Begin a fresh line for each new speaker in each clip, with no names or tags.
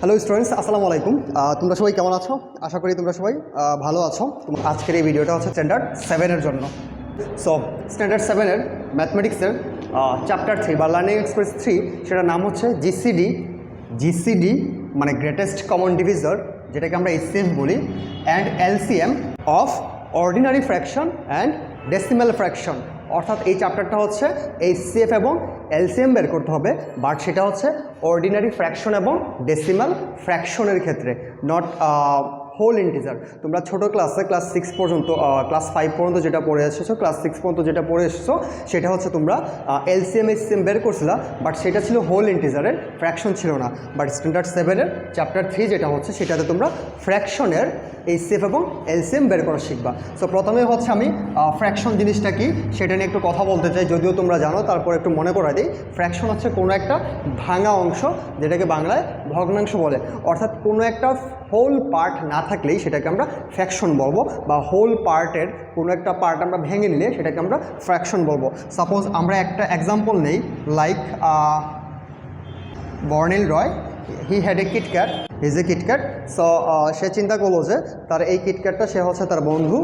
Hello students আসসালামু আলাইকুম তোমরা সবাই কেমন আছো? আশা করি তোমরা সবাই ভালো আছো। আজকের এই ভিডিওটা হচ্ছে স্ট্যান্ডার্ড সেভেনের জন্য। সো স্ট্যান্ডার্ড সেভেনের ম্যাথমেটিক্সের চ্যাপ্টার থ্রি বা লার্নিং এক্সপ্রেস থ্রি সেটার নাম হচ্ছে জিসিডি জিসিডি মানে গ্রেটেস্ট কমন ডিভিজার যেটাকে আমরা এসিএফ বলি and LCM of ordinary fraction and decimal fraction অর্থাৎ এই চ্যাপ্টারটা হচ্ছে এই সিএফ এবং এলসিএম বের করতে হবে বাট সেটা হচ্ছে অর্ডিনারি ফ্র্যাকশন এবং ডেসিমাল ফ্র্যাকশনের ক্ষেত্রে নট হোল ইন্টিজার তোমরা ছোটো ক্লাসে ক্লাস সিক্স পর্যন্ত ক্লাস ফাইভ পর্যন্ত যেটা পড়ে এসেছ ক্লাস সিক্স পর্যন্ত যেটা পড়ে এসেছ, সেটা হচ্ছে তোমরা এলসিএম এইচসিএম বের করছিলা বাট সেটা ছিল হোল ইন্টিজারের ফ্র্যাকশন ছিল না। বাট স্ট্যান্ডার্ড সেভেনের চ্যাপ্টার থ্রি যেটা হচ্ছে, সেটাতে তোমরা ফ্র্যাকশনের এইচসিএফ এবং এলসিএম বের করা শিখবা। সো প্রথমে হচ্ছে আমি ফ্র্যাকশন জিনিসটা কি, সেটা নিয়ে একটু কথা বলতে চাই, যদিও তোমরা জানো, তারপর একটু মনে করা দিই। ফ্র্যাকশন হচ্ছে কোনো একটা ভাঙা অংশ, যেটাকে বাংলায় ভগ্নাংশ বলে। অর্থাৎ কোনো একটা হোল পার্ট না থাকলেই সেটাকে আমরা ফ্র্যাকশন বলব বা হোল পার্টের কোনো একটা পার্ট আমরা ভেঙে নিলে সেটাকে আমরা ফ্র্যাকশন বলব। সাপোজ আমরা একটা এক্সাম্পল নেই like বর্নেল Roy he had a KitKat is a KitKat so সে চিন্তা করল যে তার এই কিটক্যাটটা সে হচ্ছে তার বন্ধু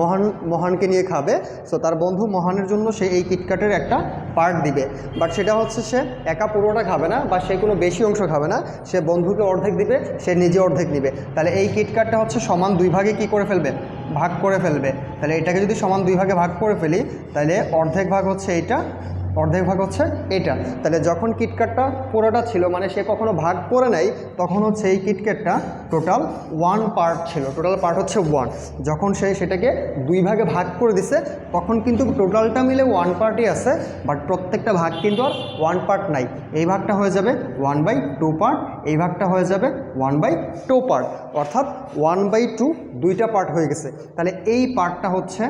মহান, মহানকে নিয়ে খাবে। সো তার বন্ধু মহানের জন্য সে এই কিটক্যাটের একটা পার্ট দিবে। বাট সেটা হচ্ছে সে একা পুরোটা খাবে না বা সে কোনো বেশি অংশ খাবে না। সে বন্ধুকে অর্ধেক দিবে, সে নিজে অর্ধেক নিবে। তাহলে এই কিটক্যাটটা হচ্ছে সমান দুই ভাগে কি করে ফেলবে? ভাগ করে ফেলবে। তাহলে এটাকে যদি সমান দুই ভাগে ভাগ করে ফেলি, তাহলে অর্ধেক ভাগ হচ্ছে এইটা অর্ধেক ভাগ হচ্ছে এটা। তাহলে যখন কিটক্যাটটা পুরোটা ছিল মানে সে কখনো ভাগ করে নাই, তখন হচ্ছে এই কিটক্যাটটা টোটাল ওয়ান পার্ট ছিল। টোটাল পার্ট হচ্ছে ওয়ান যখন সে সেটাকে দুই ভাগে ভাগ করে দিছে, তখন কিন্তু টোটালটা মিলে ওয়ান পার্টই আছে বাট প্রত্যেকটা ভাগ কিন্তু আর ওয়ান পার্ট নাই। এই ভাগটা হয়ে যাবে ওয়ান বাই টু পার্ট এই ভাগটা হয়ে যাবে ওয়ান বাই টু পার্ট অর্থাৎ ওয়ান বাই টু দুইটা পার্ট হয়ে গেছে। তাহলে এই পার্টটা হচ্ছে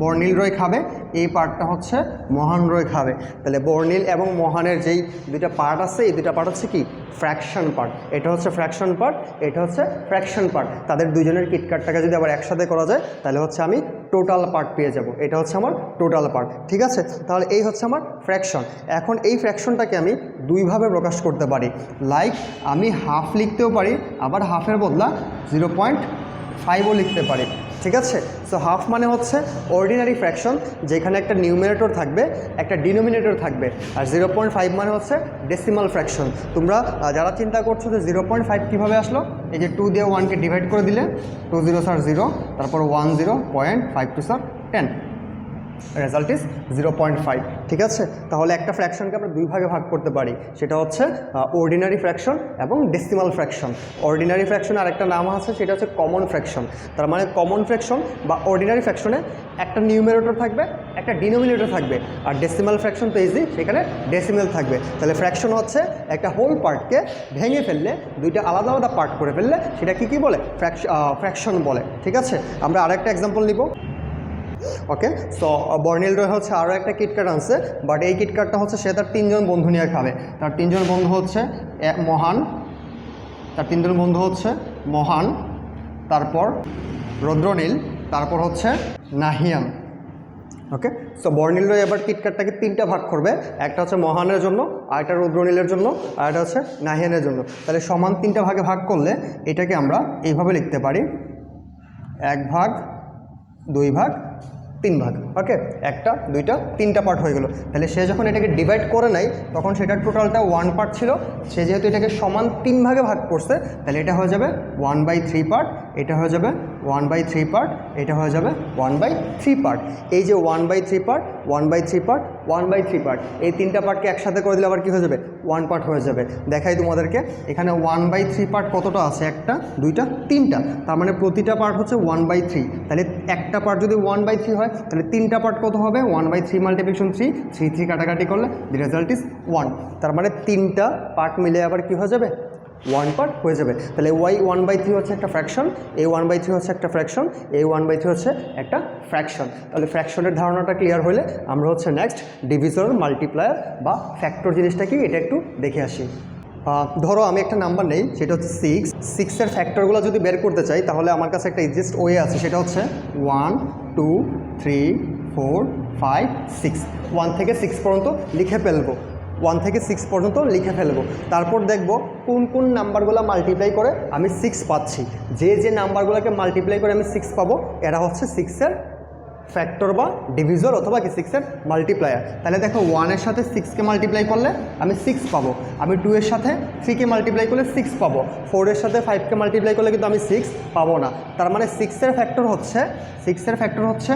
বর্ণিল রয় খাবে, এই পার্টটা হচ্ছে মহান রয় খাবে। তাহলে বর্ণিল এবং মহানের যেই দুইটা পার্ট আছে, এই দুইটা পার্ট হচ্ছে কি? Fraction part. এটা হচ্ছে ফ্র্যাকশন পার্ট, এটা হচ্ছে ফ্র্যাকশন পার্ট। তাদের দুজনের কিটকাটটাকে যদি আবার একসাথে করা যায়, তাহলে হচ্ছে আমি টোটাল পার্ট পেয়ে যাব। এটা হচ্ছে আমার টোটাল পার্ট, ঠিক আছে? তাহলে এই হচ্ছে আমার ফ্র্যাকশন। এখন এই ফ্র্যাকশনটাকে আমি দুইভাবে প্রকাশ করতে পারি। লাইক, আমি হাফ লিখতেও পারি, আবার হাফের বদলা জিরো পয়েন্ট ফাইভও লিখতে পারি। ঠিক আছে? সো হাফ মানে হচ্ছে অর্ডিনারি ফ্র্যাকশন যেখানে একটা নিউমিনেটর থাকবে, একটা ডিনোমিনেটর থাকবে। আর জিরো পয়েন্ট ফাইভ মানে হচ্ছে ডেসিমাল ফ্র্যাকশন তোমরা যারা চিন্তা করছ যে জিরো পয়েন্ট ফাইভ কীভাবে আসলো, এই যে টু দিয়ে ওয়ানকে ডিভাইড করে দিলে টু জিরো স্যার জিরো তারপর one zero point five two sir ten result is zero point five ঠিক আছে? তাহলে একটা ফ্র্যাকশনকে আমরা দুই ভাগে ভাগ করতে পারি। সেটা হচ্ছে অর্ডিনারি ফ্র্যাকশন এবং ডেসিমাল ফ্র্যাকশন অর্ডিনারি ফ্র্যাকশন আর একটা নাম আছে, সেটা হচ্ছে কমন ফ্র্যাকশন তার মানে কমন ফ্র্যাকশন বা অর্ডিনারি ফ্র্যাকশনে একটা নিউমিনেটর থাকবে, একটা ডিনোমিনেটর থাকবে। আর ডেসিমাল ফ্র্যাকশন তো ইজি সেখানে ডেসিমেল থাকবে। তাহলে ফ্র্যাকশন হচ্ছে একটা হোল পার্টকে ভেঙে ফেললে, দুইটা আলাদা আলাদা পার্ট করে ফেললে সেটা কি কি বলে ফ্র্যাকশন বলে। ঠিক আছে? আমরা আরেকটা এক্সাম্পল নিব। ওকে সো বর্নিল রয় হচ্ছে আরও একটা কিটকাট আনছে বাট এই কিটকাটটা হচ্ছে সে তার তিনজন বন্ধু নিয়ে খাবে। তার তিনজন বন্ধু হচ্ছে মহান। তার তিনজন বন্ধু হচ্ছে মহান, তারপর রৌদ্রনীল, তারপর হচ্ছে নাহিয়ান। ওকে সো বর্নিল রয় এবার কিটকাটটাকে তিনটা ভাগ করবে, একটা হচ্ছে মহানের জন্য, আর একটা রুদ্রনীলের জন্য, আর একটা হচ্ছে নাহিয়ানের জন্য। তাহলে সমান তিনটা ভাগে ভাগ করলে এটাকে আমরা এইভাবে লিখতে পারি, এক ভাগ, দুই ভাগ তিন ভাগ ওকে একটা, দুইটা, তিনটা পার্ট হয়ে গেল। তাহলে সে যখন এটাকে ডিভাইড করে নেয়, তখন সেটার টোটালটা ওয়ান পার্ট ছিল। সে যেহেতু এটাকে সমান তিন ভাগে ভাগ করছে, তাহলে এটা হয়ে যাবে ওয়ান বাই থ্রি পার্ট এটা হয়ে যাবে ওয়ান বাই থ্রি পার্ট, এটা হয়ে যাবে ওয়ান বাই থ্রি পার্ট। এই যে one by three part, one by three part, one by three part, এই তিনটা পার্টকে একসাথে করে দিলে আবার কী হয়ে যাবে? ওয়ান পার্ট হয়ে যাবে। দেখাই তোমাদেরকে, এখানে ওয়ান বাই থ্রি পার্ট কতটা আছে? একটা, দুইটা, তিনটা। তার মানে প্রতিটা পার্ট হচ্ছে ওয়ান বাই থ্রি। তাহলে একটা পার্ট যদি ওয়ান বাই থ্রি হয়, তাহলে তিনটা পার্ট কত হবে? One by three multiplication three three three কাটাকাটি করলে দি রেজাল্ট ইজ ওয়ান তার মানে তিনটা পার্ট মিলে আবার কি হয়ে যাবে? ওয়ান পার্ট হয়ে যাবে। তাহলে ওয়াই ওয়ান বাই থ্রি হচ্ছে একটা ফ্র্যাকশন এ ওয়ান বাই থ্রি হচ্ছে একটা ফ্র্যাকশন এ ওয়ান বাই থ্রি হচ্ছে একটা ফ্র্যাকশন তাহলে ফ্র্যাকশনের ধারণাটা ক্লিয়ার হলে আমরা হচ্ছে নেক্সট ডিভিজর মাল্টিপ্লায়ার বা ফ্যাক্টর জিনিসটা কি, এটা একটু দেখে আসি। ধরো আমি একটা নাম্বার নেই, সেটা হচ্ছে সিক্স সিক্সের ফ্যাক্টরগুলো যদি বের করতে চাই, তাহলে আমার কাছে একটা ইজিয়েস্ট ওয়ে আছে, সেটা হচ্ছে one two three four five six one থেকে সিক্স পর্যন্ত লিখে ফেলব। ওয়ান থেকে সিক্স পর্যন্ত লিখে ফেলব। তারপর দেখব কোন কোন নাম্বারগুলো মাল্টিপ্লাই করে আমি সিক্স পাচ্ছি। যে যে নাম্বারগুলোকে মাল্টিপ্লাই করে আমি সিক্স পাবো, এরা হচ্ছে সিক্সের ফ্যাক্টর বা ডিভিজর অথবা কি সিক্সের মাল্টিপ্লায়ার তাহলে দেখো ওয়ানের সাথে সিক্সকে মাল্টিপ্লাই করলে আমি সিক্স পাবো। আমি টু এর সাথে থ্রিকে মাল্টিপ্লাই করলে সিক্স পাবো। ফোরের সাথে ফাইভকে মাল্টিপ্লাই করলে কিন্তু আমি সিক্স পাবো না। তার মানে সিক্সের ফ্যাক্টর হচ্ছে সিক্সের ফ্যাক্টর হচ্ছে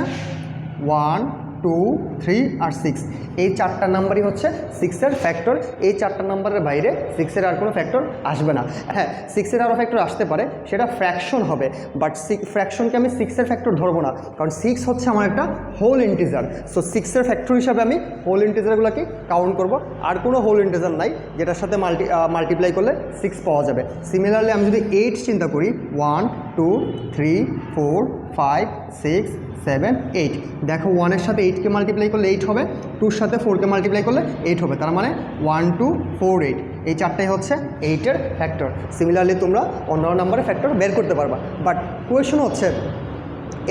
ওয়ান টু থ্রি আর সিক্স এই চারটা নাম্বারই হচ্ছে সিক্সের ফ্যাক্টর এই চারটা নাম্বারের বাইরে সিক্সের আর কোনো ফ্যাক্টর আসবে না। হ্যাঁ সিক্সের আরও ফ্যাক্টর আসতে পারে, সেটা ফ্র্যাকশন হবে। বাট ফ্র্যাকশনকে আমি সিক্সের ফ্যাক্টর ধরবো না। কারণ সিক্স হচ্ছে আমার একটা হোল ইন্টিজার সো সিক্সের ফ্যাক্টর হিসাবে আমি হোল ইন্টিজারগুলোকে কাউন্ট করব। আর কোনো হোল ইন্টিজার নাই, যেটার সাথে মাল্টি মাল্টিপ্লাই করলে সিক্স পাওয়া যাবে। সিমিলারলি আমি যদি এইট চিন্তা করি one two three four five six seven eight দেখো ওয়ানের সাথে এইটকে মাল্টিপ্লাই করলে এইট হবে টুর সাথে ফোরকে মাল্টিপ্লাই করলে এইট হবে। তার মানে ওয়ান টু ফোর এইট এই চারটাই হচ্ছে এইটের ফ্যাক্টর সিমিলারলি তোমরা অন্য নাম্বারের ফ্যাক্টর বের করতে পারবা। বাট কোয়েশন হচ্ছে,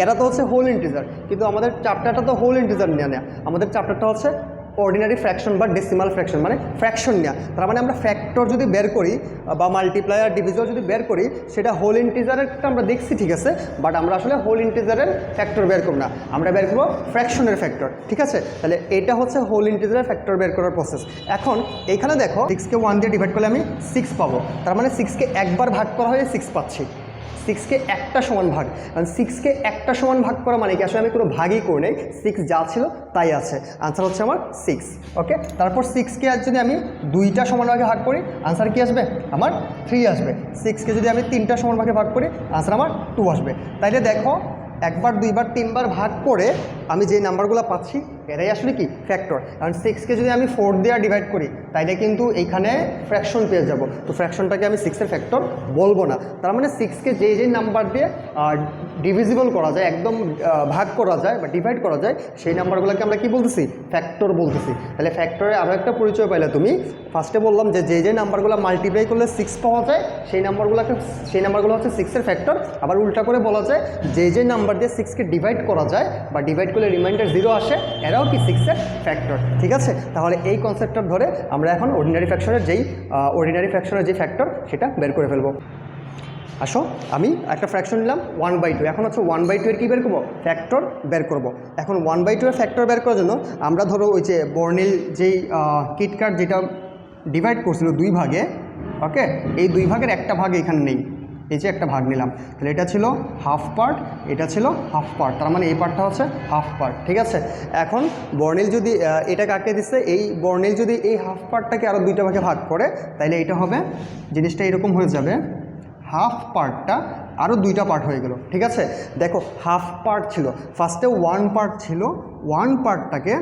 এরা তো হচ্ছে হোল ইন্টিজার কিন্তু আমাদের চ্যাপ্টারটা তো হোল ইন্টিজার নিয়ে নেয়া। আমাদের চ্যাপ্টারটা হচ্ছে অর্ডিনারি ফ্র্যাকশন বা ডেসিমাল ফ্র্যাকশন মানে ফ্র্যাকশন নেওয়া তার মানে আমরা ফ্যাক্টর যদি বের করি বা মাল্টিপ্লায়ার ডিভিজর যদি বের করি, সেটা হোল ইন্টিজারেরটা আমরা দেখছি, ঠিক আছে? বাট আমরা আসলে হোল ইন্টিজারের ফ্যাক্টর বের করব না। আমরা বের করব ফ্র্যাকশনের ফ্যাক্টর ঠিক আছে? তাহলে এটা হচ্ছে হোল ইন্টিজারের ফ্যাক্টর বের করার প্রসেস এখন এখানে দেখো সিক্সকে ওয়ান দিয়ে ডিভাইড করলে আমি সিক্স পাবো। তার মানে সিক্সকে একবার ভাগ করা হয়ে সিক্স পাচ্ছি। সিক্সকে একটা সমান ভাগ। কারণ সিক্সকে একটা সমান ভাগ করা মানে কি? আসলে আমি কোনো ভাগই করে নেই। সিক্স যা ছিল তাই আছে। আনসার হচ্ছে আমার সিক্স ওকে তারপর সিক্সকে আজ যদি আমি দুইটা সমান ভাগে ভাগ করি আনসার কি আসবে? আমার থ্রি আসবে। সিক্সকে যদি আমি তিনটা সমান ভাগে ভাগ করি আনসার আমার টু আসবে। তাইলে দেখো, একবার, দুইবার, তিনবার ভাগ করে আমি যে নাম্বারগুলো পাচ্ছি এটাই আসলে কি? ফ্যাক্টর কারণ সিক্সকে যদি আমি ফোর দিয়ে ডিভাইড করি, তাইলে কিন্তু এইখানে ফ্র্যাকশন পেয়ে যাব। তো ফ্র্যাকশনটাকে আমি সিক্সের ফ্যাক্টর বলব না। তার মানে সিক্সকে যে যে নাম্বার দিয়ে ডিভিজিবল করা যায়, একদম ভাগ করা যায় বা ডিভাইড করা যায়, সেই নাম্বারগুলোকে আমরা কি বলতেছি? ফ্যাক্টর বলতেছি। তাহলে ফ্যাক্টরে আরও একটা পরিচয় পাইলে তুমি। ফার্স্টে বললাম যে যে যে নাম্বারগুলো মাল্টিপ্লাই করলে সিক্স পাওয়া যায়, সেই নাম্বারগুলোকে সেই নাম্বারগুলো হচ্ছে সিক্সের ফ্যাক্টর আবার উল্টা করে বলা যায়, যে যে নাম্বার দিয়ে সিক্সকে ডিভাইড করা যায় বা ডিভাইড করলে রিমাইন্ডার জিরো আসে এরাও কি সিক্সের ফ্যাক্টর ঠিক আছে? তাহলে এই কনসেপ্টটা ধরে আমরা এখন অর্ডিনারি ফ্যাকশনের যেই অর্ডিনারি ফ্যাকশনের যে ফ্যাক্টর সেটা বের করে ফেলব। আসো, আমি একটা ফ্র্যাকশন নিলাম ওয়ান বাই টু এখন হচ্ছে ওয়ান বাই টু এর কী বের করব? ফ্যাক্টর বের করব। এখন ওয়ান বাই টু এর ফ্যাক্টর বের করার জন্য আমরা ধরো ওই যে বর্নিল যেই কিটকাট যেটা ডিভাইড করছিল দুই ভাগে ওকে এই দুই ভাগের একটা ভাগ এখানে নেই। এই যে একটা ভাগ নিলাম। তাহলে এটা ছিল হাফ পার্ট, এটা ছিল হাফ পার্ট। তার মানে এই পার্টটা হচ্ছে হাফ পার্ট, ঠিক আছে? এখন বর্নিল যদি এটা কাকে দিচ্ছে এই বর্নিল যদি এই হাফ পার্টটাকে আরও দুইটা ভাগে ভাগ করে তাহলে এটা হবে, জিনিসটা এরকম হয়ে যাবে, হাফ পার্টটা আরও দুইটা পার্ট হয়ে গেল, ঠিক আছে? দেখো, হাফ পার্ট ছিল ফার্স্টে ওয়ান পার্ট ছিল ওয়ান পার্টটাকে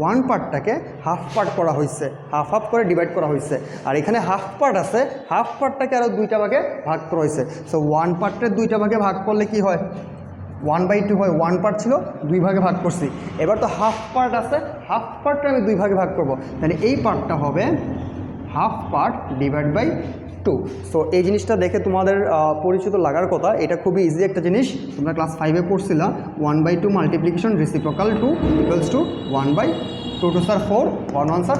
ওয়ান পার্টটাকে হাফ পার্ট করা হয়েছে হাফ হাফ করে ডিভাইড করা হয়েছে আর এখানে হাফ পার্ট আছে হাফ পার্টটাকে আরও দুইটা ভাগে ভাগ করা হয়েছে সো ওয়ান পার্টের দুইটা ভাগে ভাগ করলে কি হয়? ওয়ান বাই টু হয় ওয়ান পার্ট ছিল, দুই ভাগে ভাগ করছি। এবার তো হাফ পার্ট আছে হাফ পার্টটা আমি দুই ভাগে ভাগ করব। তাহলে এই পার্টটা হবে half part divide by two so এই জিনিসটা দেখে তোমাদের পরিচিত লাগার কথা, এটা খুবই ইজি একটা জিনিস। তোমরা ক্লাস ফাইভে পড়ছিলা one by two multiplication reciprocal two equals two one by two two sir four one one sir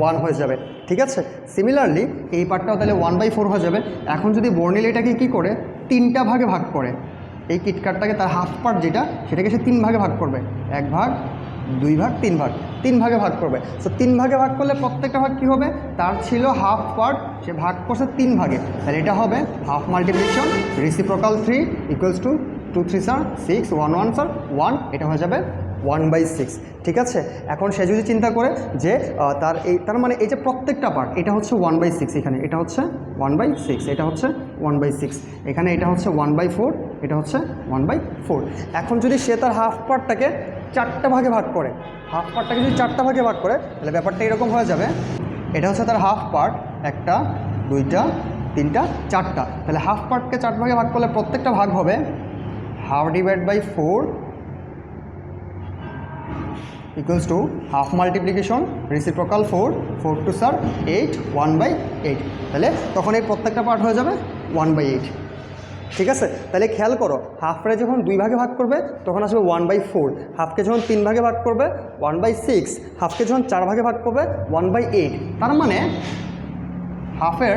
one হয়ে যাবে। ঠিক আছে? সিমিলারলি এই পার্টটাও তাহলে ওয়ান বাই ফোর হয়ে যাবে। এখন যদি বর্নিল এটাকে কী করে? তিনটা ভাগে ভাগ করে। এই কিটকাটটাকে তার হাফ পার্ট যেটা, সেটাকে সে তিন ভাগে ভাগ করবে। এক ভাগ দুই ভাগ, তিন ভাগ, তিন ভাগে ভাগ করবে। সো তিন ভাগে ভাগ করলে প্রত্যেকটা ভাগ কী হবে? তার ছিল হাফ পার্ট সে ভাগ করছে তিন ভাগে। তাহলে এটা হবে half multiplication reciprocal three equals two two three sir six one one sir one এটা হয়ে যাবে ওয়ান বাই সিক্স ঠিক আছে? এখন সে যদি চিন্তা করে যে তার এই তার মানে এই যে প্রত্যেকটা পার্ট এটা হচ্ছে ওয়ান বাই সিক্স এখানে। এটা হচ্ছে ওয়ান বাই সিক্স এটা হচ্ছে ওয়ান বাই সিক্স এখানে এটা হচ্ছে ওয়ান বাই ফোর এটা হচ্ছে ওয়ান বাই ফোর এখন যদি সে তার হাফ পার্টটাকে চারটা ভাগে ভাগ করে। হাফ পার্টটাকে যদি চারটা ভাগে ভাগ করে, তাহলে ব্যাপারটা এরকম হয়ে যাবে। এটা হচ্ছে তার হাফ পার্ট একটা, দুইটা, তিনটা, চারটা। তাহলে হাফ পার্টকে চার ভাগে ভাগ করলে প্রত্যেকটা ভাগ হবে half divide by four equals two half multiplication reciprocal 4 4 to sir 8 1 by 8 তাহলে তখন এই প্রত্যেকটা পার্ট হয়ে যাবে 1 by 8 ঠিক আছে? তাহলে খেয়াল করো হাফরে যখন দুই ভাগে ভাগ করবে, তখন আসবে ওয়ান বাই ফোর হাফকে যখন তিন ভাগে ভাগ করবে ওয়ান বাই সিক্স হাফকে যখন চার ভাগে ভাগ করবে ওয়ান বাই এইট তার মানে হাফের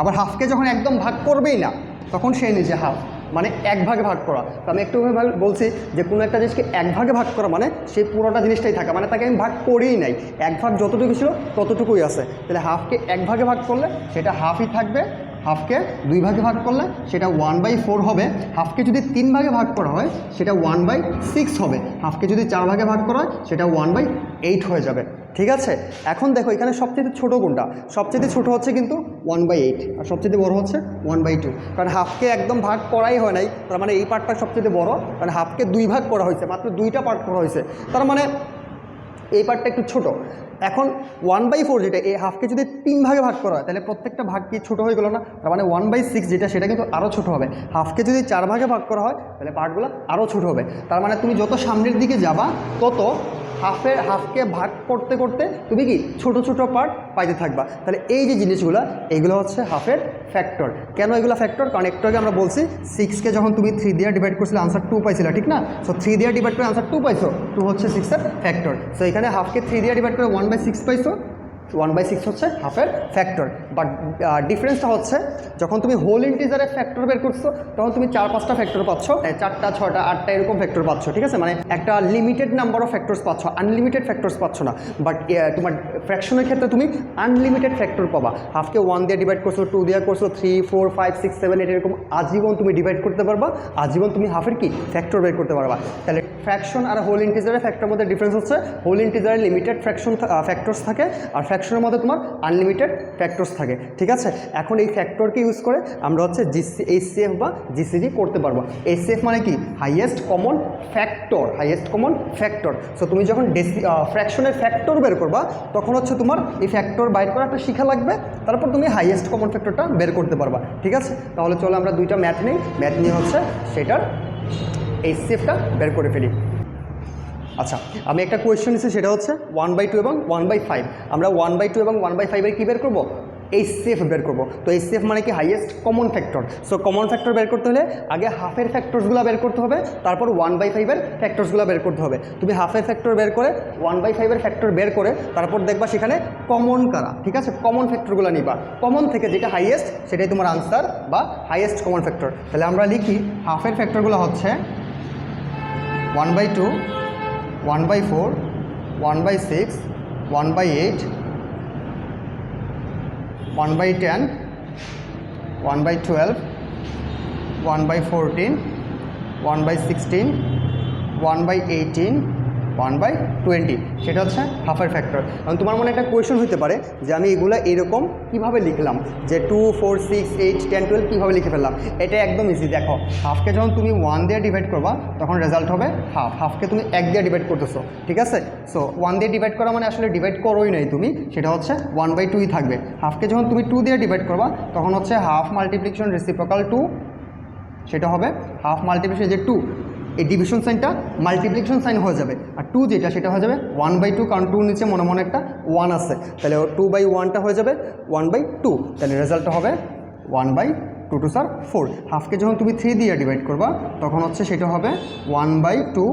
আবার হাফকে যখন একদম ভাগ করবেই না, তখন সে নিজে হাফ মানে এক ভাগে ভাগ করা। তো আমি একটু বলছি যে, কোনো একটা জিনিসকে এক ভাগে ভাগ করা মানে সেই পুরোটা জিনিসটাই থাকা। মানে তাকে আমি ভাগ করেই নাই। এক ভাগ যতটুকু ছিল, ততটুকুই আছে। তাহলে হাফকে এক ভাগে ভাগ করলে, সেটা হাফই থাকবে হাফকে দুই ভাগে ভাগ করলে সেটা ওয়ান বাই ফোর হবে। হাফকে যদি তিন ভাগে ভাগ করা হয়, সেটা ওয়ান বাই সিক্স হবে। হাফকে যদি চার ভাগে ভাগ করা হয়, সেটা ওয়ান বাই এইট হয়ে যাবে। ঠিক আছে? এখন দেখো, এখানে সবচেয়ে ছোটো কোনটা? সবচেয়ে ছোটো হচ্ছে কিন্তু ওয়ান বাই এইট আর সবচেয়ে বড় হচ্ছে ওয়ান বাই টু কারণ হাফকে একদম ভাগ করাই হয় নাই, তার মানে এই পার্টটা সবচেয়ে বড়। কারণ হাফকে দুই ভাগ করা হয়েছে, মাত্র দুইটা পার্ট করা হয়েছে। তার মানে এই পার্টটা একটু ছোটো। এখন ওয়ান বাই ফোর যেটা, এই হাফকে যদি তিন ভাগে ভাগ করা হয়, তাহলে প্রত্যেকটা ভাগ কি ছোটো হয়ে গেলো না? তার মানে ওয়ান বাই সিক্স যেটা, সেটা কিন্তু আরও ছোটো হবে। হাফকে যদি চার ভাগে ভাগ করা হয়, তাহলে পার্টগুলো আরও ছোটো হবে। তার মানে তুমি যত সামনের দিকে যাবা, তত হাফের হাফকে ভাগ করতে করতে তুমি কি ছোট ছোট পার্ট পাইতে থাকবা। তাহলে এই যে জিনিসগুলো, এগুলো হচ্ছে হাফের ফ্যাক্টর কেন এগুলো ফ্যাক্টর কারণ একটু আগে আমরা বলছি সিক্সকে যখন তুমি থ্রি দিয়ে ডিভাইড করছিলে আনসার টু পাইছিলে, ঠিক না? সো থ্রি দিয়ে ডিভাইড করে আনসার টু পাইছো টু হচ্ছে সিক্সের ফ্যাক্টর সো এখানে হাফকে থ্রি দিয়ে ডিভাইড করে ওয়ান বাই সিক্স পাইছো ওয়ান বাই সিক্স হচ্ছে হাফের ফ্যাক্টর বাট ডিফারেন্সটা হচ্ছে যখন তুমি হোল ইন্টিজারের ফ্যাক্টর বের করছ, তখন তুমি চার, পাঁচটা ফ্যাক্টর পাচ্ছ। চারটা ছটা আটটা এরকম ফ্যাক্টর পাচ্ছ, ঠিক আছে? মানে একটা লিমিটেড নাম্বার অফ ফ্যাক্টরস পাচ্ছ আনলিমিটেড ফ্যাক্টরস পাচ্ছ না। বাট তোমার ফ্র্যাকশনের ক্ষেত্রে তুমি আনলিমিটেড ফ্যাক্টর পাবা। হাফকে ওয়ান দিয়ে ডিভাইড করছ টু দিয়ে করছ three four five six seven eight এরকম আজীবন তুমি ডিভাইড করতে পারবা। আজীবন তুমি হাফের কি? ফ্যাক্টর বের করতে পারবা। তাহলে ফ্র্যাকশন আর হোল ইন্টিজারের ফ্যাক্টর মধ্যে ডিফারেন্স হচ্ছে। হোল ইন্টিজারে লিমিটেড ফ্র্যাকশন ফ্যাক্টরস থাকে। আর ফ্র্যাকশনের মধ্যে তোমার আনলিমিটেড ফ্যাক্টরস থাকে, ঠিক আছে? এখন এই ফ্যাক্টরকে ইউজ করে আমরা হচ্ছে জিসি এইচসিএফ বা জিসিডি করতে পারব। এইচসিএফ মানে কি? Highest common factor highest common factor so তুমি যখন ডেসি ফ্র্যাকশনের ফ্যাক্টর বের করবা, তখন হচ্ছে তোমার এই ফ্যাক্টর বাইর করা একটা শিখা লাগবে, তারপর তুমি হাইয়েস্ট কমন ফ্যাক্টরটা বের করতে পারবা, ঠিক আছে? তাহলে চলো আমরা দুইটা ম্যাথ নিই। ম্যাথ নিয়ে হচ্ছে সেটার এইচসিএফটা বের করে ফেলি। আচ্ছা আমি একটা কোয়েশ্চেন নিচ্ছি সেটা হচ্ছে ওয়ান বাই টু এবং ওয়ান বাই ফাইভ আমরা ওয়ান বাই টু এবং ওয়ান বাই ফাইভের কী বের করব? এই সেফ বের করব। তো এই সেফ মানে কি? Highest common factor so common factor বের করতে হলে আগে হাফের ফ্যাক্টরসগুলো বের করতে হবে, তারপর ওয়ান বাই ফাইভের ফ্যাক্টরসগুলো বের করতে হবে। তুমি হাফের ফ্যাক্টর বের করে ওয়ান বাই ফাইভের ফ্যাক্টর বের করে, তারপর দেখবা সেখানে কমন কারা? ঠিক আছে? কমন ফ্যাক্টরগুলো নিবা। কমন থেকে যেটা হাইয়েস্ট সেটাই তোমার আনসার বা হাইয়েস্ট কমন ফ্যাক্টর তাহলে আমরা লিখি হাফের ফ্যাক্টরগুলো হচ্ছে one by two one by four, one by six, one by eight, one by ten, one by twelve, one by fourteen, one by sixteen, one by eighteen one by twenty সেটা হচ্ছে হাফের factor কারণ তোমার মনে একটা question হতে পারে যে আমি এগুলো এরকম কীভাবে লিখলাম? যে two four six eight ten twelve কীভাবে লিখে ফেললাম? এটা একদম ইজি দেখো হাফকে যখন তুমি ওয়ান দিয়ে ডিভাইড করবা, তখন রেজাল্ট হবে হাফ হাফকে তুমি এক দিয়ে ডিভাইড করতেছো, ঠিক আছে? সো ওয়ান দিয়ে ডিভাইড করা মানে আসলে ডিভাইড করোই নাই তুমি, সেটা হচ্ছে ওয়ান বাই টুই থাকবে। হাফকে যখন তুমি টু দিয়ে ডিভাইড করবা, তখন হচ্ছে হাফ মাল্টিপ্লিকেশন রেসিপ্রোকাল টু সেটা হবে হাফ মাল্টিপ্লিকেশন যে টু এই ডিভিশন সাইনটা মাল্টিপ্লিকেশন সাইন হয়ে যাবে। আর টু যেটা, সেটা হয়ে যাবে ওয়ান বাই টু কারণ টুর নিচে মনে মনে একটা ওয়ান আছে। তাহলে টু বাই ওয়ানটা হয়ে যাবে ওয়ান বাই টু তাহলে রেজাল্টটা হবে one by two two sir four হাফকে যখন তুমি থ্রি দিয়ে ডিভাইড করবা, তখন হচ্ছে সেটা হবে one by two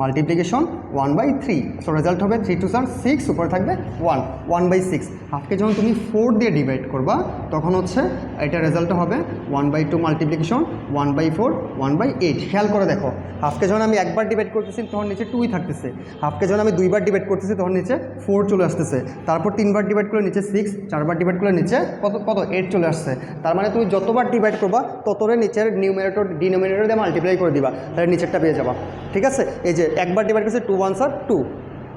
multiplication one by three so result হবে থ্রি টু স্যার সিক্স উপরে থাকবে ওয়ান ওয়ান বাই সিক্স হাফকে যখন তুমি ফোর দিয়ে ডিভাইড করবা, তখন হচ্ছে এটা রেজাল্টটা হবে one by two multiplication one by four one by eight খেয়াল করে দেখো হাফকে যখন আমি একবার ডিভাইড করতেছি, তখন নিচে টুই থাকতেছে। হাফকে যখন আমি দুইবার ডিভাইড করতেছি, তখন নিচে ফোর চলে আসতেছে। তারপর তিনবার ডিভাইড করলে নিচে সিক্স চারবার ডিভাইড করলে নিচে কত কত? এইট চলে আসছে। তার মানে তুমি যতবার ডিভাইড করবা, ততরে নিচের নিউমিনেটর ডিনোমিনেটর দিয়ে মাল্টিপ্লাই করে দিবা। তাহলে নিচেরটা পেয়ে যাবা। ঠিক আছে? এই যে একবার ডিভাইড করছে two one sir two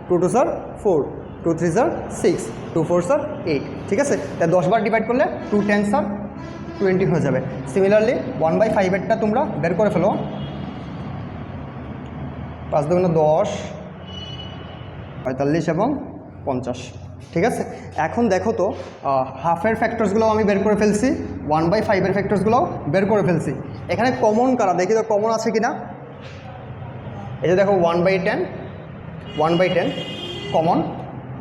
two two sir four two three sir six two four sir eight ঠিক আছে? তাই দশবার ডিভাইড করলে টু টেন স্যার টোয়েন্টি হয়ে যাবে। সিমিলারলি ওয়ান বাই ফাইভেরটা তোমরা বের করে ফেলো। পাঁচ দুগুণ দশ, পঁয়তাল্লিশ এবং পঞ্চাশ। ঠিক আছে? এখন দেখো তো হাফের ফ্যাক্টরসগুলোও আমি বের করে ফেলছি ওয়ান বাই ফাইভের ফ্যাক্টরসগুলোও বের করে ফেলছি। এখানে কমন কারা? দেখি তো কমন আছে কি না এই যে দেখো one by ten one by ten common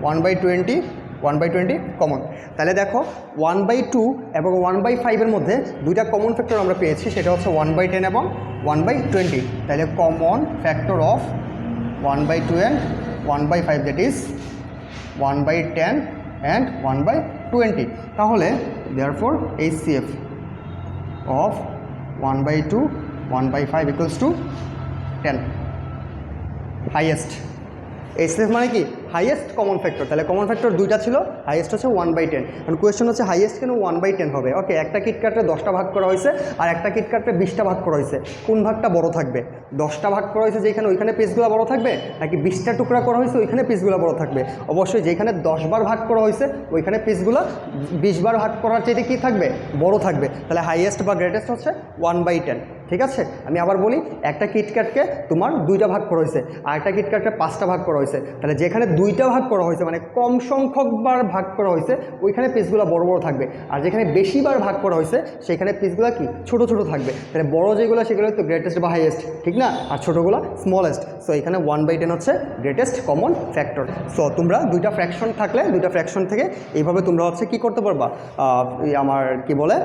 one by twenty one by twenty common তাহলে দেখো ওয়ান বাই টু এবং ওয়ান বাই ফাইভের মধ্যে দুইটা কমন ফ্যাক্টর আমরা পেয়েছি সেটা হচ্ছে ওয়ান বাই টেন এবং ওয়ান বাই টোয়েন্টি তাহলে common factor of one by two and one by five that is one by ten and one by twenty তাহলে therefore H C F of one by two one by five equals to ten highest. HF মানে কি? Highest common factor তাহলে common factor দুইটা ছিল highest হচ্ছে one by ten কারণ question হচ্ছে highest কেন ওয়ান বাই টেন হবে? ওকে একটা কিটকাটে দশটা ভাগ করা হয়েছে আর একটা কিটকাটে বিশটা ভাগ করা হয়েছে। কোন ভাগটা বড় থাকবে? দশটা ভাগ করা হয়েছে যেখানে ওইখানে পিসগুলো বড় থাকবে? নাকি বিশটা টুকরা করা হয়েছে ওইখানে পিসগুলো বড় থাকবে? অবশ্যই যেখানে দশবার ভাগ করা হয়েছে, ওইখানে পিসগুলো বিশবার ভাগ করার চাইতে কী থাকবে? বড় থাকবে। তাহলে হাইয়েস্ট বা গ্রেটেস্ট হচ্ছে ওয়ান বাই টেন ঠিক আছে? আমি আবার বলি, একটা কিটক্যাটকে তোমার দুইটা ভাগ করা হয়েছে, আর একটা কিটক্যাটকে পাঁচটা ভাগ করা হয়েছে। তাহলে যেখানে দুইটা ভাগ করা হয়েছে মানে কম সংখ্যকবার ভাগ করা হয়েছে, ওইখানে পিসগুলো বড় বড় থাকবে। আর যেখানে বেশিবার ভাগ করা হয়েছে, সেখানে পিসগুলো কি? ছোট ছোট থাকবে। তাহলে বড় যেগুলো, সেগুলো তো গ্রেটেস্ট বা হাইয়েস্ট ঠিক না? আর ছোটোগুলো স্মলেস্ট সো এখানে ওয়ান বাই টেন হচ্ছে গ্রেটেস্ট কমন ফ্যাক্টর সো তোমরা দুইটা ফ্র্যাকশন থাকলে, দুইটা ফ্র্যাকশন থেকে এইভাবে তোমরা হচ্ছে কি করতে পারবা? আমার কি বলে?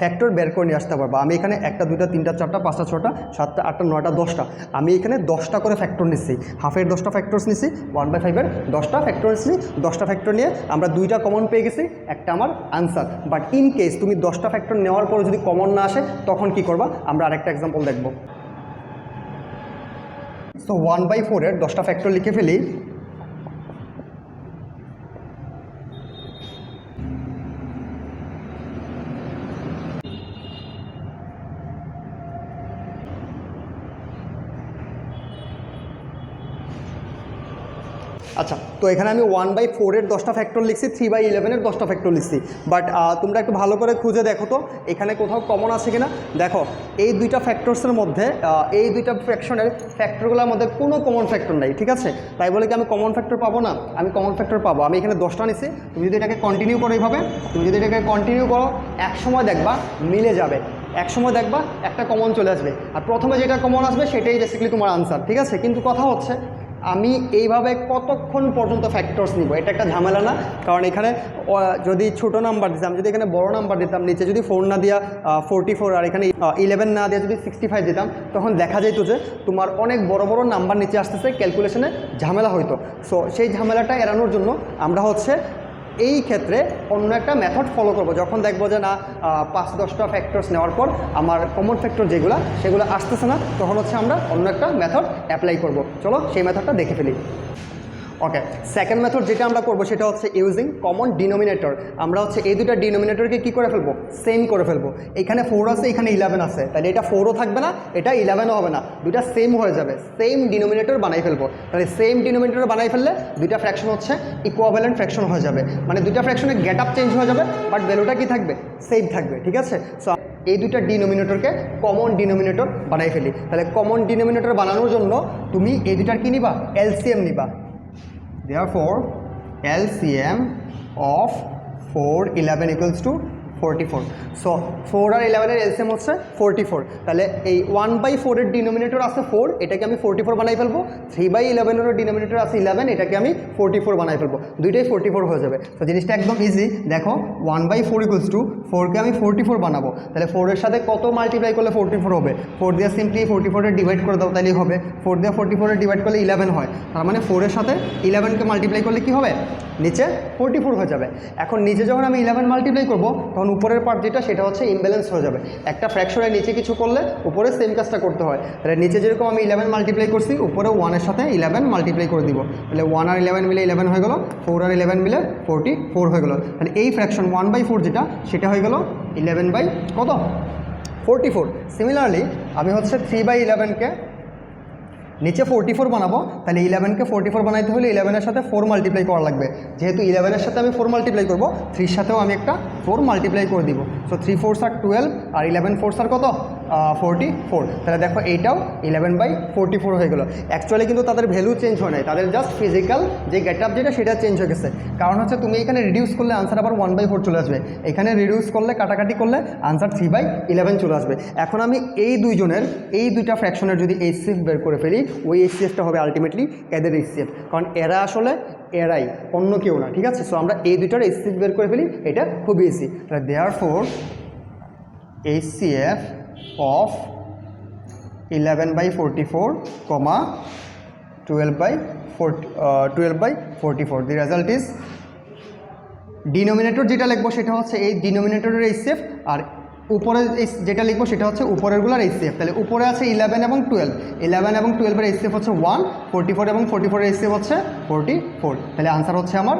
ফ্যাক্টর বের করে নিয়ে আসতে পারবা। আমি এখানে একটা, দুইটা তিনটা, চারটা, পাঁচটা ছটা সাতটা, আটটা, নয়টা, দশটা। আমি এখানে দশটা করে ফ্যাক্টর নিচ্ছি হাফের দশটা ফ্যাক্টরস নিচ্ছি ওয়ান বাই ফাইভের দশটা ফ্যাক্টরস নিই দশটা ফ্যাক্টর নিয়ে আমরা দুইটা কমন পেয়ে গেছি, একটা আমার আনসার বাট ইন কেস তুমি দশটা ফ্যাক্টর নেওয়ার পরে যদি কমন না আসে, তখন কি করবা? আমরা আরেকটা এক্সাম্পল দেখব। সো ওয়ান বাই ফোরের দশটা ফ্যাক্টর লিখে ফেলি আচ্ছা তো এখানে আমি ওয়ান বাই ফোরের দশটা ফ্যাক্টর লিখছি থ্রি বাই ইলেভেনের দশটা ফ্যাক্টর লিখছি। বাট তোমরা একটু ভালো করে খুঁজে দেখো তো, এখানে কোথাও কমন আছে কিনা? দেখো, এই দুইটা ফ্যাক্টরসের মধ্যে এই দুইটা ফ্র্যাকশনের ফ্যাক্টরগুলোর মধ্যে কোনো কমন ফ্যাক্টর নাই, ঠিক আছে? তাই বলে কি আমি কমন ফ্যাক্টর পাবো না? আমি কমন ফ্যাক্টর পাবো। আমি এখানে দশটা নিছি। তুমি যদি এটাকে কন্টিনিউ করো এইভাবে, তুমি যদি এটাকে কন্টিনিউ করো এক সময় দেখবা মিলে যাবে। এক সময় দেখবা একটা কমন চলে আসবে। আর প্রথমে যেটা কমন আসবে, সেটাই বেসিক্যালি তোমার আনসার ঠিক আছে? কিন্তু কথা হচ্ছে আমি এইভাবে কতক্ষণ পর্যন্ত ফ্যাক্টরস নিব? এটা একটা ঝামেলা না। কারণ এখানে যদি ছোট নাম্বার দিতাম, যদি এখানে বড় নাম্বার দিতাম, নিচে যদি ফোর না দিয়া ফোরটি ফোর আর এখানে ইলেভেন না দেওয়া যদি সিক্সটি ফাইভ দিতাম, তখন দেখা যেত যে তোমার অনেক বড় বড় নাম্বার নিচে আসতেছে ক্যালকুলেশনে ঝামেলা হইতো। সো সেই ঝামেলাটা এড়ানোর জন্য আমরা হচ্ছে এই ক্ষেত্রে অন্য একটা মেথড ফলো করব। যখন দেখব যে না পাঁচ, দশটা ফ্যাক্টরস নেওয়ার পর আমার কমন ফ্যাক্টর যেগুলো, সেগুলো আসতেছে না, তখন হচ্ছে আমরা অন্য একটা মেথড অ্যাপ্লাই করব। চলো সেই মেথডটা দেখে ফেলি। ওকে সেকেন্ড মেথড যেটা আমরা করব সেটা হচ্ছে ইউজিং কমন ডিনোমিনেটর আমরা হচ্ছে এই দুটা ডিনোমিনেটরকে কি করে ফেলব? সেম করে ফেলব। এখানে ফোর আছে, এখানে ইলেভেন আছে। তাহলে এটা ফোরও থাকবে না, এটা ইলেভেনও হবে না। দুটা সেম হয়ে যাবে। সেম ডিনোমিনেটর বানাই ফেলব। তাহলে সেম ডিনোমিনেটর বানাই ফেললে দুইটা ফ্র্যাকশন হচ্ছে ইকুয়াভ্যালেন্ট ফ্র্যাকশন হয়ে যাবে। মানে দুইটা ফ্র্যাকশনের গেট আপ চেঞ্জ হয়ে যাবে বাট ভ্যালুটা কি থাকবে? সেম থাকবে, ঠিক আছে? সো এই দুইটা ডিনোমিনেটরকে কমন ডিনোমিনেটর বানাই ফেলি। তাহলে কমন ডিনোমিনেটর বানানোর জন্য তুমি এই দুটার কি নিবা? এলসিএম নিবা। Therefore LCM of 4 11 equals to 44 so four আর ইলেভেনের এলসিএম হচ্ছে ফোরটি ফোর তাহলে এই ওয়ান বাই ফোরের ডিনোমিনেটর আছে ফোর এটাকে আমি ফোরটি ফোর বানাই ফেলব। থ্রি বাই ইলেভেনেরও ডিনোমিনেটর আছে ইলেভেন এটাকে আমি ফোরটি ফোর বানাই ফেলব। দুইটাই ফোরটি ফোর হয়ে যাবে। তো জিনিসটা একদম ইজি দেখো one by four equals to ফোরকে আমি ফোরটি ফোর বানাবো। তাহলে ফোরের সাথে কত মাল্টিপ্লাই করলে ফোরটি ফোর হবে? ফোর দিয়ে সিম্পলি ফোরটি ফোরের ডিভাইড করে দাও তাহলেই হবে। ফোর দিয়ে ফোরটি ফোরের ডিভাইড করলে ইলেভেন হয়। তার মানে ফোরের সাথে ইলেভেনকে মাল্টিপ্লাই করলে কি হবে? নিচে ফোরটি ফোর হয়ে যাবে। এখন নিচে যখন আমি ইলেভেন মাল্টিপ্লাই করব, তখন উপরের পার্ট যেটা, সেটা হচ্ছে ইমব্যালেন্স হয়ে যাবে। একটা ফ্র্যাকশনের নিচে কিছু করলে উপরে সেম কাজটা করতে হয়। তাহলে নিচে যেরকম আমি ইলেভেন মাল্টিপ্লাই করছি, উপরে ওয়ানের সাথে ইলেভেন মাল্টিপ্লাই করে দিব। তাহলে ওয়ান আর ইলেভেন মিলে ইলেভেন হয়ে গেলো ফোর আর ইলেভেন মিলে ফোরটি ফোর হয়ে গেলো। তাহলে এই ফ্র্যাকশন ওয়ান বাই ফোর যেটা, সেটা হয়ে গেলো ইলেভেন বাই কত? ফোরটি ফোর সিমিলারলি আমি হচ্ছে থ্রি বাই ইলেভেনকে নিচে ফোরটি ফোর বানাবো, তাহলে ইলেভেনকে ফোরটি ফোর বানাইতে হলে ইলেভেনের সাথে ফোর মাল্টিপ্লাই করা লাগবে। যেহেতু ইলেভেনের সাথে আমি ফোর মাল্টিপ্লাই করব থ্রির সাথেও আমি একটা ফোর মাল্টিপ্লাই করে দিব। সো থ্রি ফোর আর টুয়েলভ আর ইলেভেন ফোর আর কত? ফোরটি ফোর তাহলে দেখো এইটাও ইলেভেন বাই ফোরটি ফোর হয়ে গেলো। অ্যাকচুয়ালি কিন্তু তাদের ভ্যালু চেঞ্জ হয় নাই। তাদের জাস্ট ফিজিক্যাল যে গেট আপ যেটা, সেটা চেঞ্জ হয়ে গেছে। কারণ হচ্ছে তুমি এখানে রিডিউস করলে আনসার আবার ওয়ান বাই ফোর চলে আসবে। এখানে রিডিউস করলে, কাটাকাটি করলে আনসার থ্রি বাই ইলেভেন চলে আসবে। এখন আমি এই দুইজনের, এই দুইটা ফ্র্যাকশনের যদি এইচসিএফ বের করে ফেলি, ওই এইচসিএফটা হবে আলটিমেটলি এদের এইচসিএফ কারণ এরা আসলে এরাই, অন্য কেউ না, ঠিক আছে? সো আমরা এই দুইটার এইচসিএফ বের করে ফেলি, এটা খুব ইজি তাহলে therefore HCF of eleven by forty four comma twelve by forty twelve by forty four the result is denominator যেটা লিখব সেটা হচ্ছে এই ডিনোমিনেটরের এইচসিএফ আর উপরে যেটা লিখব সেটা হচ্ছে উপরেরগুলোর এইচসিএফ তাহলে উপরে আছে ইলেভেন এবং টুয়েলভ ইলেভেন এবং টুয়েলভের এইচসিএফ হচ্ছে ওয়ান ফোরটি ফোর এবং ফোরটি ফোরের এইচসিএফ হচ্ছে ফোরটি ফোর তাহলে আনসার হচ্ছে আমার,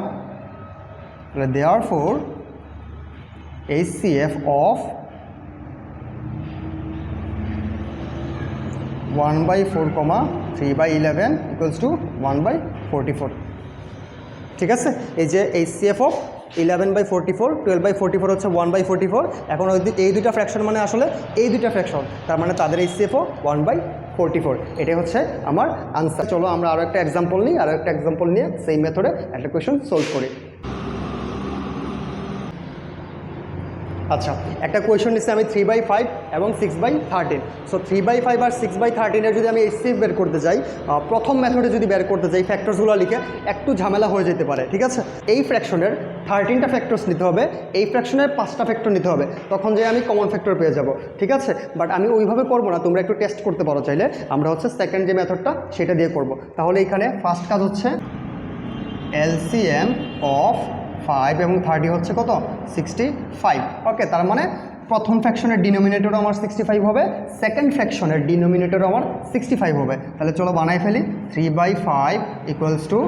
তাহলে therefore HCF of one by four comma three by eleven equals to one by forty four. ঠিক আছে? এই যে এই CF of eleven by forty four, twelve by forty four হচ্ছে ওয়ান বাই ফোরটি ফোর। এখন ওই এই দুইটা ফ্র্যাকশন মানে আসলে এই দুইটা ফ্র্যাকশন, তার মানে তাদের এই CF of one by forty four. এটাই হচ্ছে আমার আনসার চলো আমরা আরও একটা এক্সাম্পল নিই আরও একটা এক্সাম্পল নিয়ে সেই মেথডে একটা কোয়েশন সলভ করি। আচ্ছা একটা কোয়েশন নিচ্ছে আমি থ্রি বাই ফাইভ এবং six by thirteen so three by five R six by থার্টিনের যদি আমি এইচসিএফ বের করতে যাই প্রথম মেথডে যদি বের করতে যাই ফ্যাক্টরসগুলো লিখে একটু ঝামেলা হয়ে যেতে পারে, ঠিক আছে? এই ফ্র্যাকশনের থার্টিনটা ফ্যাক্টরস নিতে হবে, এই ফ্র্যাকশনের পাঁচটা ফ্যাক্টর নিতে হবে, তখন যে আমি কমন ফ্যাক্টর পেয়ে যাব, ঠিক আছে? বাট আমি ওইভাবে করব না, তোমরা একটু টেস্ট করতে পারো চাইলে। আমরা হচ্ছে সেকেন্ড যে মেথডটা সেটা দিয়ে করব। তাহলে এখানে ফার্স্ট কাজ হচ্ছে এলসিএম অফ ফাইভ এবং থার্টি হচ্ছে কত? সিক্সটি ফাইভ ওকে তার মানে প্রথম ফ্র্যাকশনের ডিনোমিনেটরও আমার সিক্সটি ফাইভ হবে সেকেন্ড ফ্র্যাকশনের ডিনোমিনেটরও আমার সিক্সটি ফাইভ হবে। তাহলে চলো বানাই ফেলি। Three by five equals to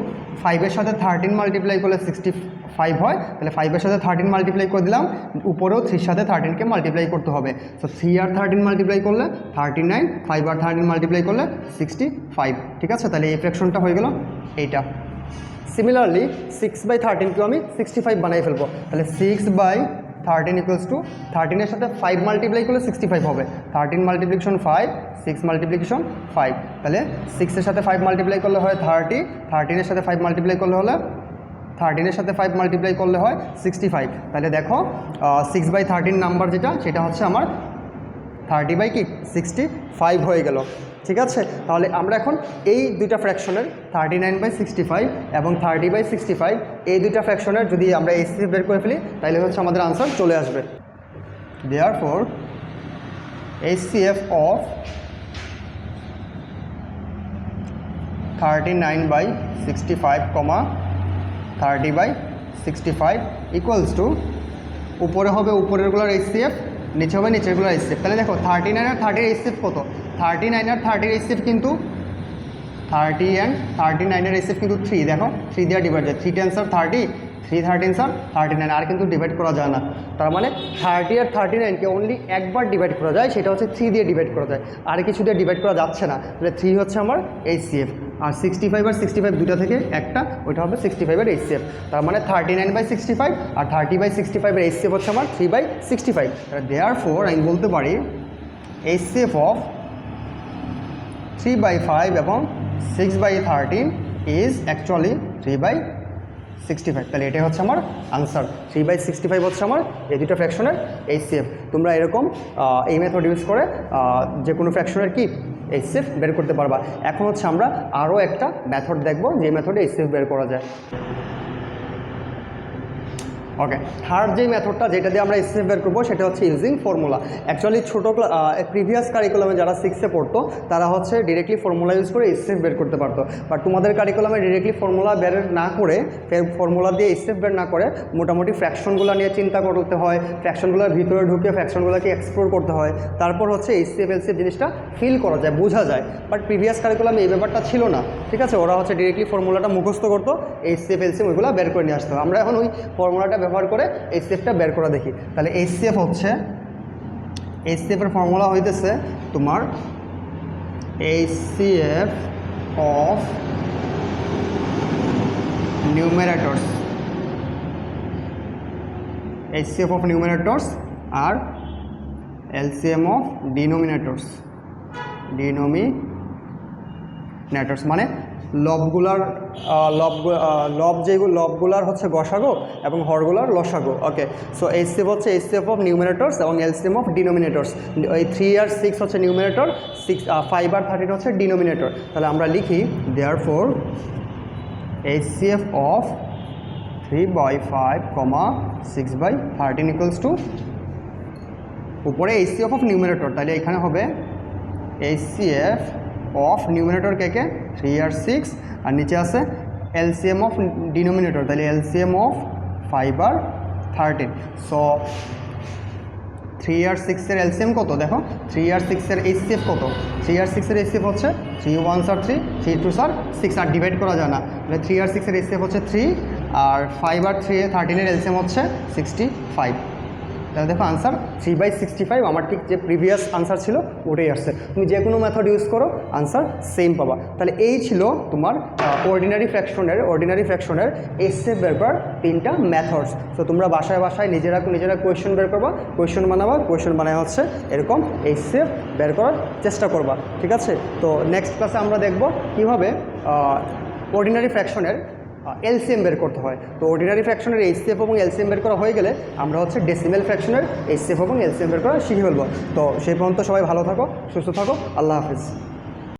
ফাইভের সাথে থার্টিন মাল্টিপ্লাই করলে সিক্সটি ফাইভ হয়। তাহলে ফাইভের সাথে থার্টিন মাল্টিপ্লাই করে দিলাম, উপরেও থ্রির সাথে থার্টিনকে মাল্টিপ্লাই করতে হবে। সো থ্রি আর থার্টিন মাল্টিপ্লাই করলে থার্টি নাইন ফাইভ আর থার্টিন মাল্টিপ্লাই করলে সিক্সটি ফাইভ ঠিক আছে? তাহলে এই ফ্র্যাকশনটা হয়ে গেল, এইটা। সিমিলারলি সিক্স বাই থার্টিনকেও আমি সিক্সটি ফাইভ বানিয়ে ফেলব। তাহলে six by thirteen equals to থার্টিনের সাথে ফাইভ মাল্টিপ্লাই করলে সিক্সটি ফাইভ হবে। Thirteen multiplication five six multiplication five তাহলে সিক্সের সাথে ফাইভ মাল্টিপ্লাই করলে হয় থার্টি থার্টিনের সাথে ফাইভ মাল্টিপ্লাই করলে হলে থার্টিনের সাথে ফাইভ মাল্টিপ্লাই করলে হয় সিক্সটি ফাইভ তাহলে দেখো সিক্স বাই থার্টিন নাম্বার যেটা, সেটা হচ্ছে আমার থার্টি বাই কি? সিক্সটি ফাইভ হয়ে গেল। ঠিক আছে? তাহলে আমরা এখন এই দুইটা ফ্র্যাকশনের thirty nine by sixty five এবং থার্টি বাই সিক্সটি ফাইভ এই দুইটা ফ্র্যাকশনের যদি আমরা এসি বের করে ফেলি তাহলে হচ্ছে আমাদের আনসার চলে আসবে। Therefore HCF of thirty nine by sixty five comma thirty by sixty five equals to উপরে হবে উপরেরগুলোর এইচসিএফ নিচে হবে নিচেরগুলোর এইচসিএফ তাহলে দেখো থার্টি নাইন আর থার্টির এইচসিএফ কত? থার্টি নাইন আর থার্টির এইচসিএফ কিন্তু থার্টি অ্যান্ড থার্টি নাইনের এইচসিএফ কিন্তু থ্রি দেখো থ্রি দিয়ে ডিভাইড যায়। Three ten sir thirty three thirteen sir thirty nine আর কিন্তু ডিভাইড করা যায় না। তার মানে থার্টি আর থার্টি নাইনকে অনলি একবার ডিভাইড করা যায়, সেটা হচ্ছে থ্রি দিয়ে ডিভাইড করা যায়। আর কিছু দিয়ে ডিভাইড করা যাচ্ছে না। তাহলে থ্রি হচ্ছে আমার এইচসিএফ আর সিক্সটি ফাইভ আর সিক্সটি ফাইভ দুটা থেকে একটা, ওইটা হবে সিক্সটি ফাইভের এইচসিএফ তার মানে thirty nine by sixty five R thirty by sixty ফাইভের এইচসিএফ হচ্ছে আমার three by sixty five therefore আমি বলতে পারি HCF of three by five এবং six by thirteen is actually three by sixty five তাহলে এটাই হচ্ছে আমার answer three by sixty five হচ্ছে আমার এই দুটো ফ্র্যাকশনের এইচসিএফ তোমরা এরকম এই মেথড ইউজ করে যে কোনো ফ্র্যাকশনের কি এইচসিএফ বের করতে পারবা। এখন হচ্ছে আমরা আরও একটা মেথড দেখব, যে মেথডে এইচসিএফ বের করা যায়। ওকে থার্ড যে মেথডটা যেটা দিয়ে আমরা এসএফ বের করব সেটা হচ্ছে ইউজিং ফর্মুলা অ্যাকচুয়ালি ছোটো প্রিভিয়াস কারিকুলামে যারা সিক্সে পড়তো, তারা হচ্ছে ডিরেক্টলি ফর্মুলা ইউজ করে এসএফ বের করতে পারতো। বাট তোমাদের কারিকুলামে ডিরেক্টলি ফর্মুলা বের না করে ফর্মুলা দিয়ে এসএফ বের না করে, মোটামুটি ফ্র্যাকশনগুলো নিয়ে চিন্তা করতে হয়। ফ্র্যাকশনগুলোর ভিতরে ঢুকে ফ্র্যাকশনগুলোকে এক্সপ্লোর করতে হয়। তারপর হচ্ছে এইচসিএফ এলসিএফ জিনিসটা ফিল করা যায়, বোঝা যায়। বাট প্রিভিয়াস কারিকুলামে এই ব্যাপারটা ছিল না, ঠিক আছে? ওরা হচ্ছে ডিরেক্টলি ফর্মুলাটা মুখস্থ করতো এইচসিএফ এলসিএফ ওইগুলো বের করে নিয়ে আসতো। আমরা এখন ওই ফর্মুলাটা ব্যবহার করে এইচসিএফটা বের করা দেখি। তাহলে এইচসিএফ হচ্ছে এইচসিএফ এর ফর্মুলা হইতেছে তোমার HCF of numerators HCF of numerators R LCM of denominators denominators মানে লবগুলার লব লব যেগুলো লবগুলার হচ্ছে গসাগো এবং হরগুলার লসাগো। ওকে সো এইচসিএফ হচ্ছে এইচসিএফ অফ নিউমিনেটরস এবং এলসিএম অফ ডিনোমিনেটরস এই থ্রি আর সিক্স হচ্ছে নিউমিনেটর সিক্স ফাইভ আর থার্টিন হচ্ছে ডিনোমিনেটর তাহলে আমরা লিখি therefore HCF of three by five comma six by thirteen equals to উপরে এইচসিএফ অফ নিউমিনেটর তাহলে এখানে হবে এইচসিএফ অফ নিউমিনেটর কে কে? থ্রি আর সিক্স আর নিচে আছে এলসিএম অফ ডিনোমিনেটর তাহলে এলসিএম অফ ফাইভ আর থার্টিন সো থ্রি আর সিক্সের এলসিএম কত? দেখো থ্রি আর সিক্সের এইচসিএফ কত? থ্রি আর সিক্সের এইচসিএফ হচ্ছে থ্রি ওয়ান আর three three two sir six আর ডিভাইড করা যায় না। তাহলে থ্রি আর সিক্সের এইচসিএফ হচ্ছে থ্রি আর ফাইভ আর থ্রি থার্টিনের এলসিএম হচ্ছে সিক্সটি ফাইভ তাহলে দেখো answer three by sixty five আমার ঠিক যে প্রিভিয়াস আনসার ছিল, ওটাই আসছে। তুমি যে কোনো মেথড ইউজ করো আনসার সেম পাবা। তাহলে এই ছিল তোমার অর্ডিনারি ফ্র্যাকশনের অর্ডিনারি ফ্র্যাকশনের এসে বের করার তিনটা মেথডস তো তোমরা বাসায় বাসায় নিজেরা নিজেরা কোয়েশ্চেন বের করবা কোয়েশ্চেন বানাবা কোয়েশ্চেন বানায় হচ্ছে এরকম এই সেফ বের করার চেষ্টা করবা, ঠিক আছে? তো নেক্সট ক্লাসে আমরা দেখব কীভাবে অর্ডিনারি ফ্র্যাকশনের এলসিএম বের করতে হয়। তো অর্ডিনারি ফ্র্যাকশনের এইচসিএফ এবং এলসিএম বের করা হয়ে গেলে আমরা হচ্ছে ডেসিমেল ফ্র্যাকশনের এইচসিএফ এবং এলসিএম বের করা শিখে ফেলব। তো সেই পর্যন্ত সবাই ভালো থাকো, সুস্থ থাকো, আল্লাহ হাফিজ।